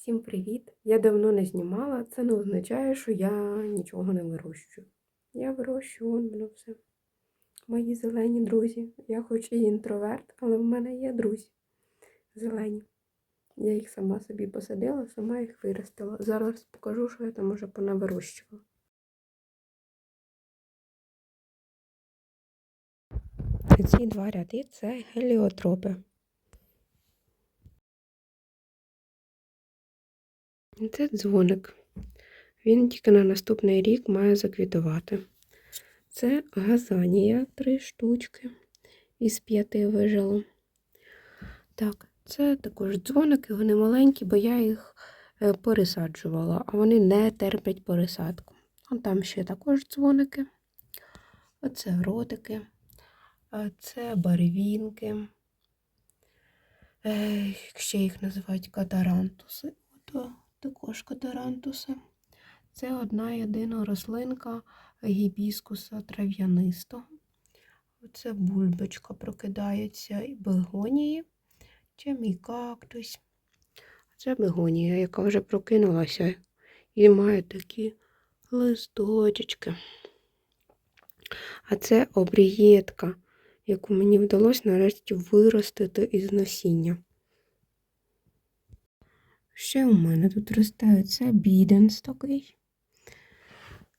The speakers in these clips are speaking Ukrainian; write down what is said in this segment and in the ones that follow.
Всім привіт! Я давно не знімала, це не означає, що я нічого не вирощую. Я вирощую воно все. Мої зелені друзі. Я хоч і інтроверт, але в мене є друзі. Зелені. Я їх сама собі посадила, сама їх виростила. Зараз покажу, що я там уже понавирощувала. Ці два ряди це геліотропи. Це дзвоник. Він тільки на наступний рік має заквітувати. Це газанія, три штучки із п'яти вижило. Так, це також дзвоники, вони маленькі, бо я їх е, пересаджувала, а вони не терплять пересадку. Вон там ще також дзвоники. Оце ротики, а це барвінки. Ще їх називають катарантуси. Ото також катарантуси. Це одна єдина рослинка гібіскуса трав'янистого. Оце бульбочка прокидається і бегонії. Це мій кактус. Це бегонія, яка вже прокинулася і має такі листочки. А це обрієтка, яку мені вдалося нарешті виростити із насіння. Ще у мене тут це біденс такий.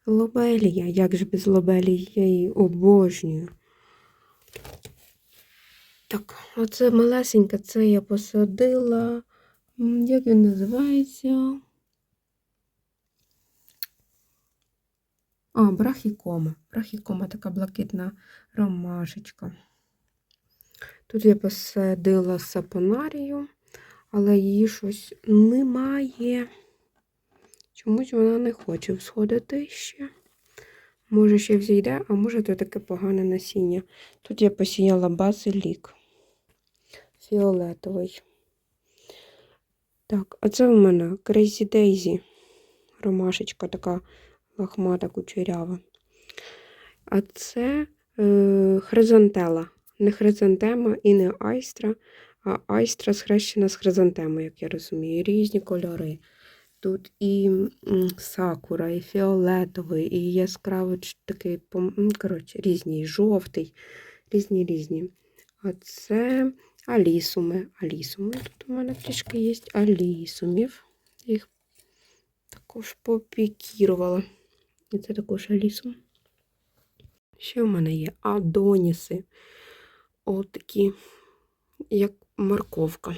Лобелія. Як же без лобелії я її обожнюю. Так, оце малесеньке, це я посадила. Як він називається? А, брахікома. Брахікома така блакитна ромашечка. Тут я посадила сапонарію, але її щось немає. Чомусь вона не хоче всходити ще. Може, ще взійде, а може, то таке погане насіння. Тут я посіяла базилік фіолетовий. Так, а це у мене Crazy Daisy. Ромашечка така лохмата кучерява. А це е, хризантела. Не хризантема і не айстра, а айстра схрещена з хризантемою, як я розумію. Різні кольори. Тут і сакура, і фіолетовий, і яскравий такий, коротше, різні, і жовтий, різні різні. А це алісуми. Алісуми. Тут у мене трішки є алісумів. Їх також попікірувала. І це також алісум. Ще в мене є адоніси. Отакі, як морковка.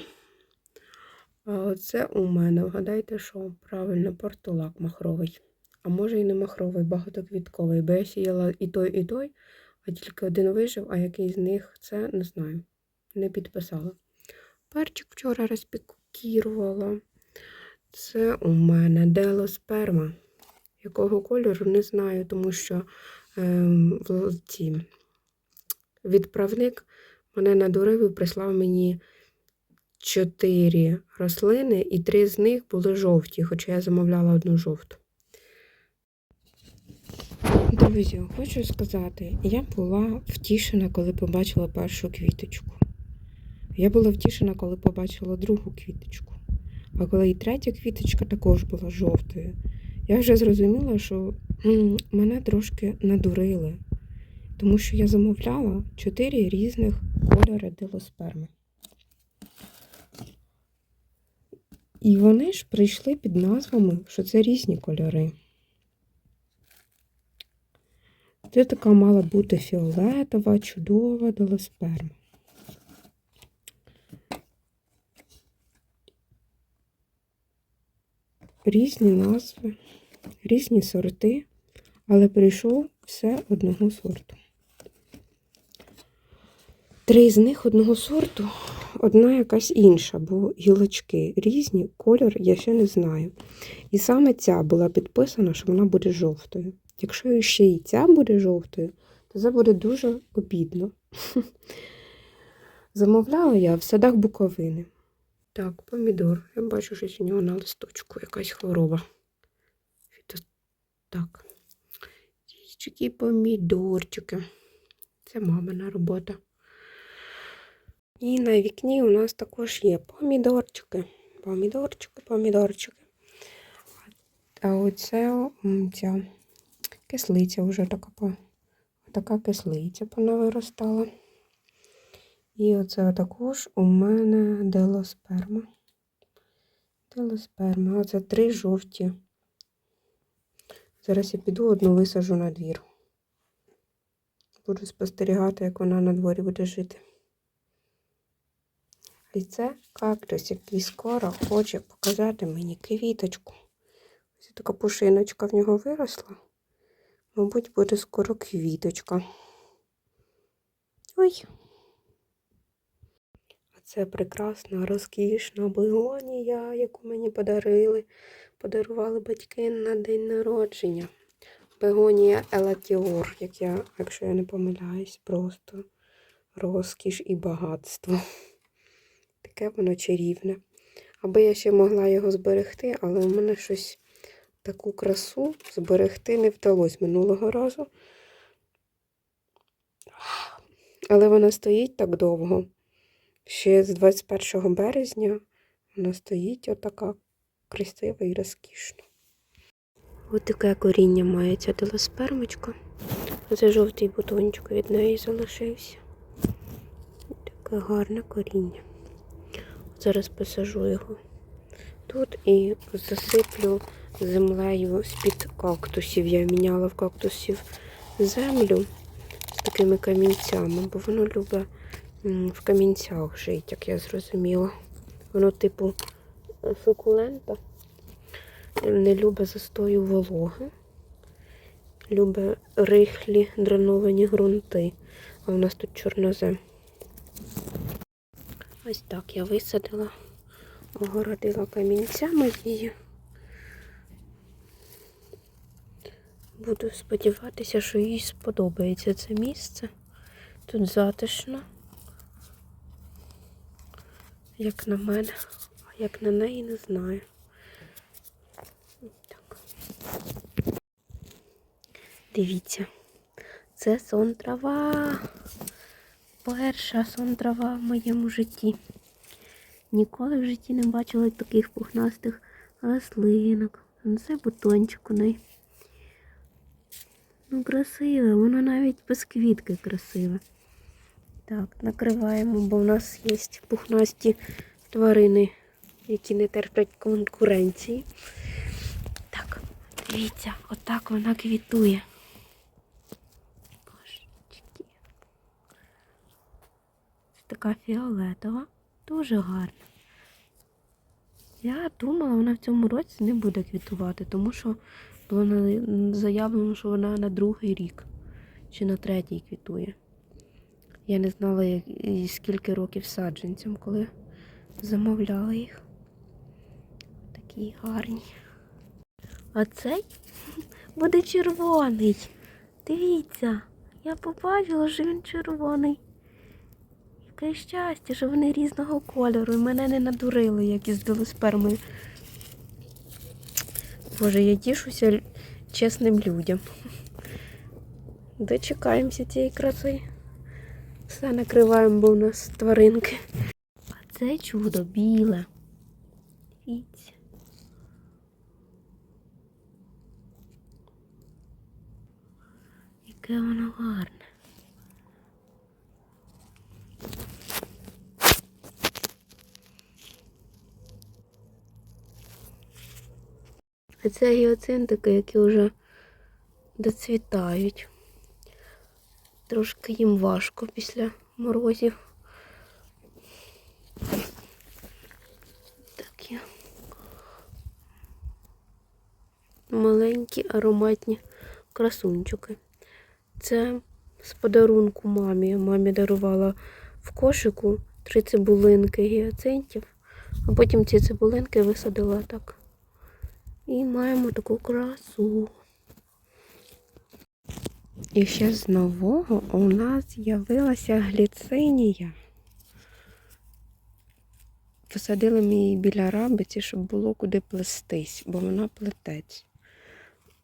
Це у мене, вгадайте, що правильно, портулак махровий. А може і не махровий, багатоквітковий, бо я сіяла і той, і той, а тільки один вижив, а який з них це не знаю. Не підписала. Перчик вчора розпікірувала. Це у мене делосперма. Якого кольору не знаю, тому що в- ці, відправник мене надурив і прислав мені чотири рослини, і три з них були жовті, хоча я замовляла одну жовту. Друзі, хочу сказати, я була втішена, коли побачила першу квіточку. Я була втішена, коли побачила другу квіточку. А коли і третя квіточка також була жовтою, я вже зрозуміла, що мене трошки надурили, тому що я замовляла чотири різних кольори делосперми. І вони ж прийшли під назвами, що це різні кольори. Це така мала бути фіолетова, чудова делосперма. Різні назви, різні сорти, але прийшов все одного сорту. Три з них одного сорту, одна якась інша, бо гілочки різні, кольор я ще не знаю. І саме ця була підписана, що вона буде жовтою. Якщо ще і ця буде жовтою, то це буде дуже обідно. Замовляла я в садах Буковини. Так, помідор. Я бачу, що у нього на листочку якась хвороба. Так. Чики помідорчики. Це мамина робота. І на вікні у нас також є помідорчики. помідорчики, помідорчики. А оце ця кислиця вже така, така кислиця понавиростала. І оце також у мене делосперма. Делосперма. Оце три жовті. Зараз я піду одну висажу на двір. Буду спостерігати, як вона на дворі буде жити. І це кактус, який скоро хоче показати мені квіточку. Ось така пушиночка в нього виросла. Мабуть, буде скоро квіточка. Ой. А це прекрасна, розкішна бегонія, яку мені подарили. Подарували батьки на день народження. Бегонія Елатіор, як я, якщо я не помиляюсь, просто розкіш і багатство. Таке воно чарівне. Аби я ще могла його зберегти, але у мене щось таку красу зберегти не вдалося минулого разу. Але вона стоїть так довго. Ще з 21 березня вона стоїть отака красива і розкішна. Ось таке коріння має ця телеспермочка. Оце жовтий бутончик від неї залишився. Таке гарне коріння. Зараз посажу його тут і засиплю землею з-під кактусів. Я міняла в кактусів землю з такими камінцями, бо воно любить в камінцях жити, як я зрозуміла. Воно, типу, сукулента, не любить застою вологи, любить рихлі дреновані ґрунти. А у нас тут чорнозем. Ось так я висадила, огородила камінцями її. Буду сподіватися, що їй сподобається це місце. Тут затишно, як на мене, а як на неї не знаю. Так. Дивіться, це сон трава. Перша сон трава в моєму житті. Ніколи в житті не бачила таких пухнастих рослинок. Це бутончик у неї. Ну, красиве, воно навіть без квітки красиве. Так, накриваємо, бо в нас є пухнасті тварини, які не терплять конкуренції. Так, дивіться, отак вона квітує. Божечки. Це така фіолетова, дуже гарна. Я думала, вона в цьому році не буде квітувати, тому що було заявлено, що вона на другий рік чи на третій квітує. Я не знала, як, скільки років саджанцям, коли замовляла їх. Такі гарні. А цей буде червоний. Дивіться, я побачила, що він червоний. Яке щастя, що вони різного кольору. І мене не надурили, як із делоспермою. Боже, я тішуся чесним людям. Дочекаємося цієї краси. Все накриваємо, бо у нас тваринки. А це чудо біле. Дивіться. Яке воно гарне. А це гіоцинтики, які вже доцвітають. Трошки їм важко після морозів. Такі маленькі ароматні красунчики. Це з подарунку мамі. Мамі дарувала в кошику три цибулинки гіацинтів, а потім ці цибулинки висадила так. І маємо таку красу. І ще з нового у нас з'явилася гліцинія. Посадили ми її біля рабиці, щоб було куди плестись, бо вона плетець.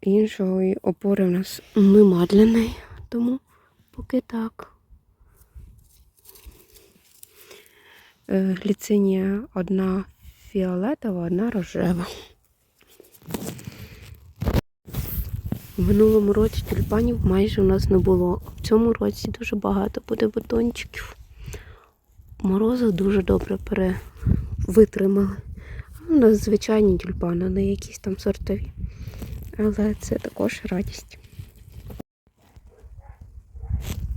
Іншого і опори в нас нема для неї, тому поки так. Е, Гліцинія одна фіолетова, одна рожева. В минулому році тюльпанів майже у нас не було. В цьому році дуже багато буде бутончиків. Морози дуже добре пере... витримали. У нас звичайні тюльпани, не якісь там сортові. Але це також радість.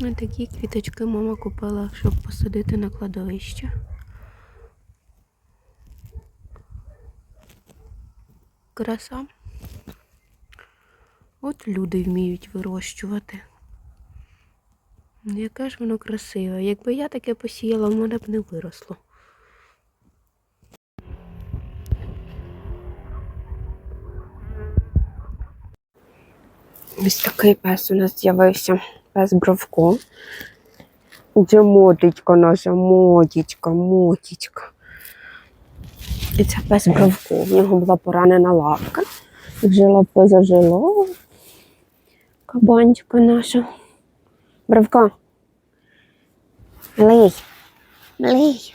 Ось такі квіточки мама купила, щоб посадити на кладовище. Краса. От люди вміють вирощувати. Ну, Яке ж воно красиве. Якби я таке посіяла, в мене б не виросло. Ось такий пес у нас з'явився. Пес Бровко. Де мотичка наша, мотічка, мотічка. І це пес Бровко. В нього була поранена лапка. Вже лапа зажила. Кабанчика наша. Бровко. Малий. Малий.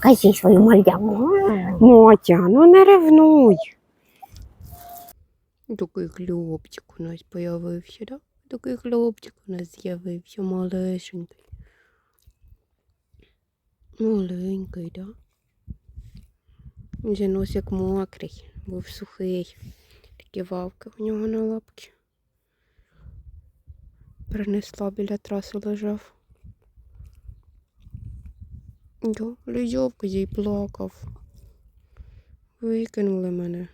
Кажи свою мальдяму. Мотя, ну не ревнуй. Такий хлопчик у нас появився, да? Такий хлопчик у нас з'явився, малесенький. Маленький, да? Вже нос як мокрий, був сухий. Такі вавки у нього на лапки. Принесла біля траси лежав. Да, Лизьовка їй плакав. Викинули мене.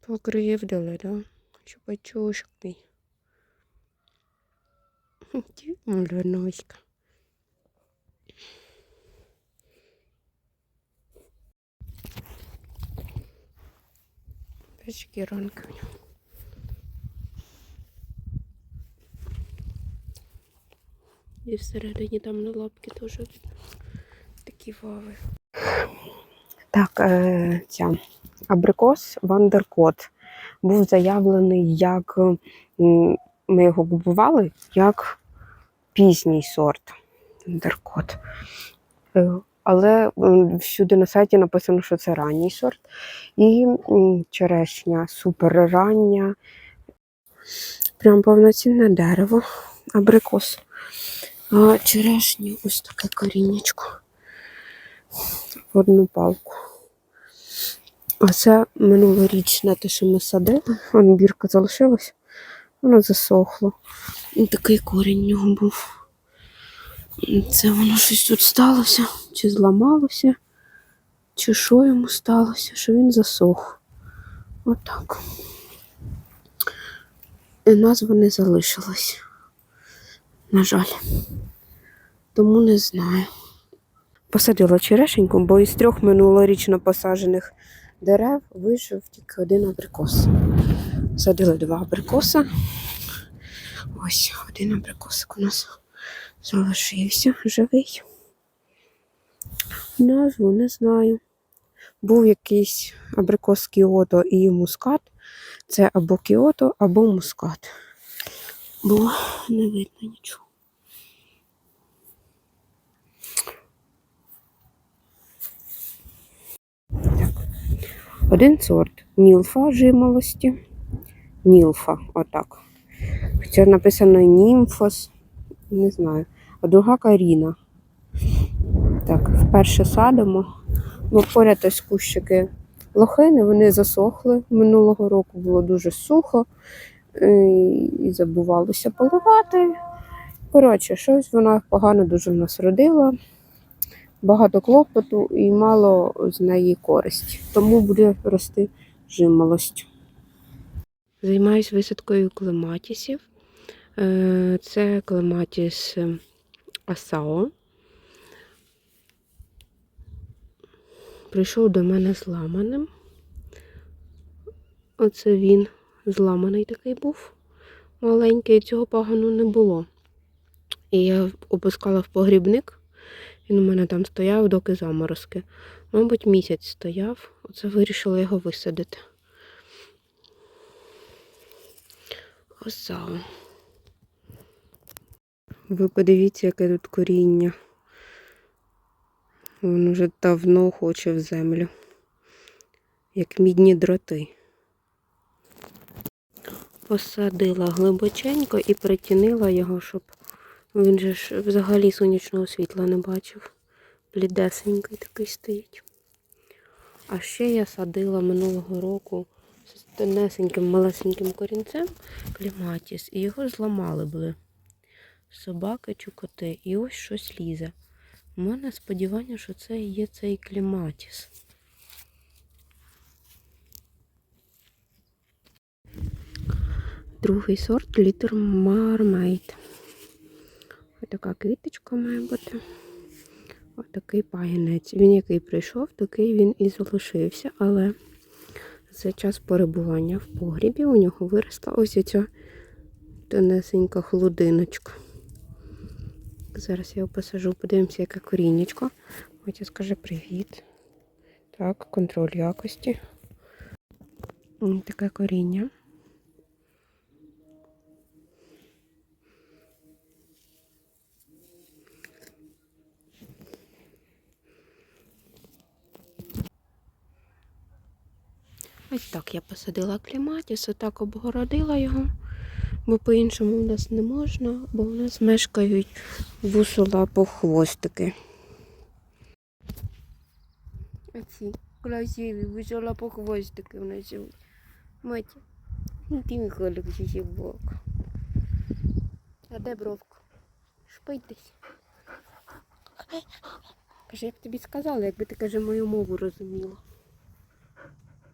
Покривдили, да? Чупачушок мій. Маленочка. Такі ранки у нього. І всередині там на лапки теж такі вави. Так, е, ця абрикос Вандеркот був заявлений як ми його купували як пізній сорт Вандеркот. Е, Але всюди на сайті написано, що це ранній сорт. І черешня супер рання. Прям повноцінне дерево, абрикос. А ось таке коріннячко. В одну палку. Оце минулорічне те, що ми садили. Вон бірка залишилась, воно засохло. І такий корінь в нього був. Це воно щось тут сталося, чи зламалося, чи що йому сталося, що він засох. Отак. І назва не залишилась. На жаль. Тому не знаю. Посадила черешеньку, бо із трьох минулорічно посаджених дерев вийшов тільки один абрикос. Садили два абрикоса. Ось один абрикосик у нас залишився живий. Назву не знаю. Був якийсь абрикос кіото і мускат. Це або кіото, або мускат. Бо не видно нічого. Один сорт нілфа жимолості. Нілфа, отак. Хоча написано німфос, не знаю. А друга каріна. Так, вперше садимо. Бо поряд ось кущики лохини, вони засохли. Минулого року було дуже сухо і забувалося поливати. Коротше, щось вона погано дуже в нас родила багато клопоту і мало з неї користі. Тому буде рости жимолость. Займаюсь висадкою клематісів. Е, Це клематіс Асао. Прийшов до мене зламаним. Оце він зламаний такий був маленький, цього пагану не було. І я опускала в погрібник. Він у мене там стояв, доки заморозки. Мабуть, місяць стояв. Оце вирішила його висадити. Осау. Ви подивіться, яке тут коріння. Він уже давно хоче в землю. Як мідні дроти. Посадила глибоченько і притінила його, щоб він же ж взагалі сонячного світла не бачив. Блідесенький такий стоїть. А ще я садила минулого року з тонесеньким малесеньким корінцем кліматіс, і його зламали були собаки чи коти. І ось щось лізе. У мене сподівання, що це є цей кліматіс. Другий сорт літер Marmaid. Ось така квіточка має бути. Ось такий пагінець. Він який прийшов, такий він і залишився, але за час перебування в погрібі у нього виросла ось ця тонесенька холодиночка. Зараз я його посажу, подивимося, яке корінечко. Хотя скаже привіт. Так, контроль якості. Таке коріння. Ось так я посадила кліматіс, отак обгородила його, бо по-іншому у нас не можна, бо у нас мешкають вусолапохвостики. Оці красиві вусолапохвостики у нас живуть. Маті, ти Михайлик бок. А де бровка? Шпить десь. Каже, я б тобі сказала, якби ти каже, мою мову розуміла.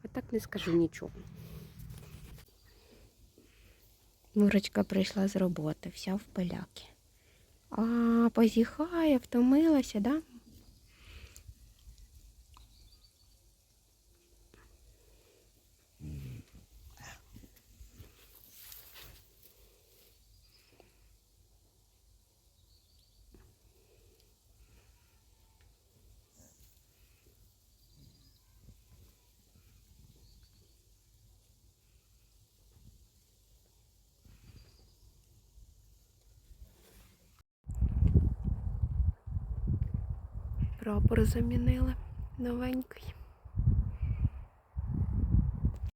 А так не скажу нічого. Мурочка прийшла з роботи, вся в поляки. А, позіхає, втомилася, да? Прапор замінили новенький.